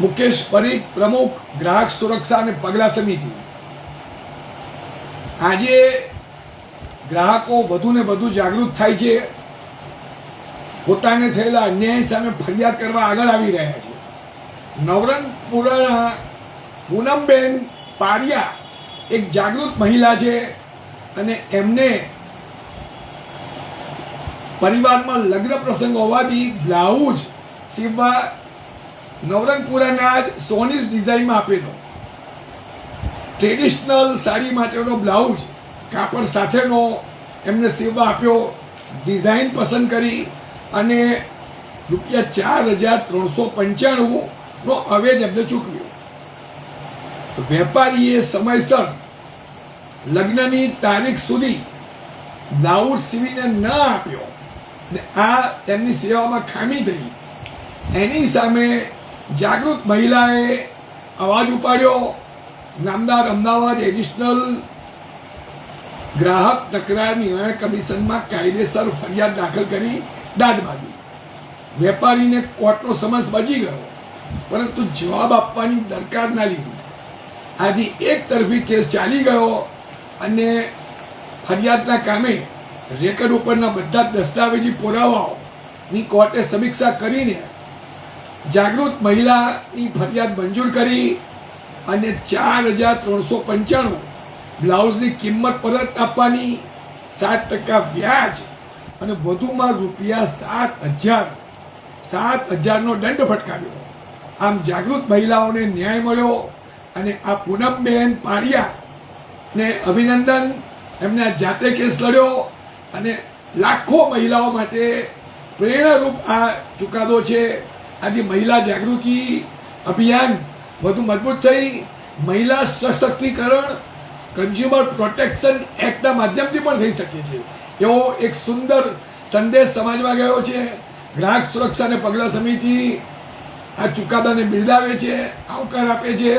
મુકેશ પરીખ પ્રમુખ, ગ્રાહક સુરક્ષા અને પગલાં સમિતિ. આજે ગ્રાહકો વધુ ને વધુ જાગૃત થાય છે. પોતાને થયેલા અન્યાય સામે ફરિયાદ કરવા આગળ આવી રહ્યા છે. નવરંગપુરાના પૂનમબેન પારિયા એક જાગૃત મહિલા છે અને એમને પરિવારમાં લગ્ન પ્રસંગ હોવાથી બ્લાઉઝ સીવવા નવરંગપુરાના જ સોનીસ ડિઝાઇનમાં આપેલો. ટ્રેડિશનલ સાડી માટેનો બ્લાઉઝ, કાપડ સાથેનો એમને સેવા આપ્યો, ડિઝાઇન પસંદ કરી અને રૂપિયા ચાર હજાર ત્રણસો પંચાણુંનો અવેજ એમને ચૂકવ્યો. વેપારીએ સમયસર લગ્નની તારીખ સુધી બ્લાઉઝ સીવીને ન આપ્યો ને આ તેમની સેવામાં ખામી થઈ. એની સામે જાગૃત મહિલાએ અવાજ ઉપાડ્યો. નામદાર અમદાવાદ એડિશનલ ગ્રાહક તકરાર નિર્ણય કમિશનમાં કાયદેસર ફરિયાદ દાખલ કરી દાદ માગી. વેપારીને કોર્ટનો સમન્સ બચી ગયો, પરંતુ જવાબ આપવાની દરકાર ના લીધી. આથી એક તરફી કેસ ચાલી ગયો અને ફરિયાદના કામે રેકર્ડ ઉપરના બધા દસ્તાવેજી પુરાવાઓની કોર્ટે સમીક્ષા કરીને જાગૃત મહિલાની ફરિયાદ મંજૂર કરી અને ચાર હજાર ત્રણસો પંચાણું બ્લાઉઝની કિંમત પરત આપવાની સાત ટકા વ્યાજ અને વધુમાં રૂપિયા સાત હજાર, સાત હજારનો દંડ ફટકાર્યો. આમ જાગૃત મહિલાઓને ન્યાય મળ્યો અને આ પૂનમબેન પારિયા ને અભિનંદન. એમને જાતે કેસ લડ્યો અને લાખો મહિલાઓ માટે પ્રેરણારૂપ આ ચુકાદો છે. આજે મહિલા જાગૃતિ અભિયાન વધુ મજબૂત થઈ. મહિલા સશક્તિકરણ કન્ઝ્યુમર પ્રોટેક્શન એક્ટના માધ્યમથી પણ થઈ શકે છે. એવો એક સુંદર સંદેશ સમાજમાં ગયો છે. ગ્રાહક સુરક્ષા અને પગલાં સમિતિ આ ચુકાદાને બિરદાવે છે, આવકાર આપે છે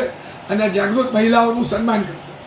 અને જાગૃત મહિલાઓનું સન્માન કરશે.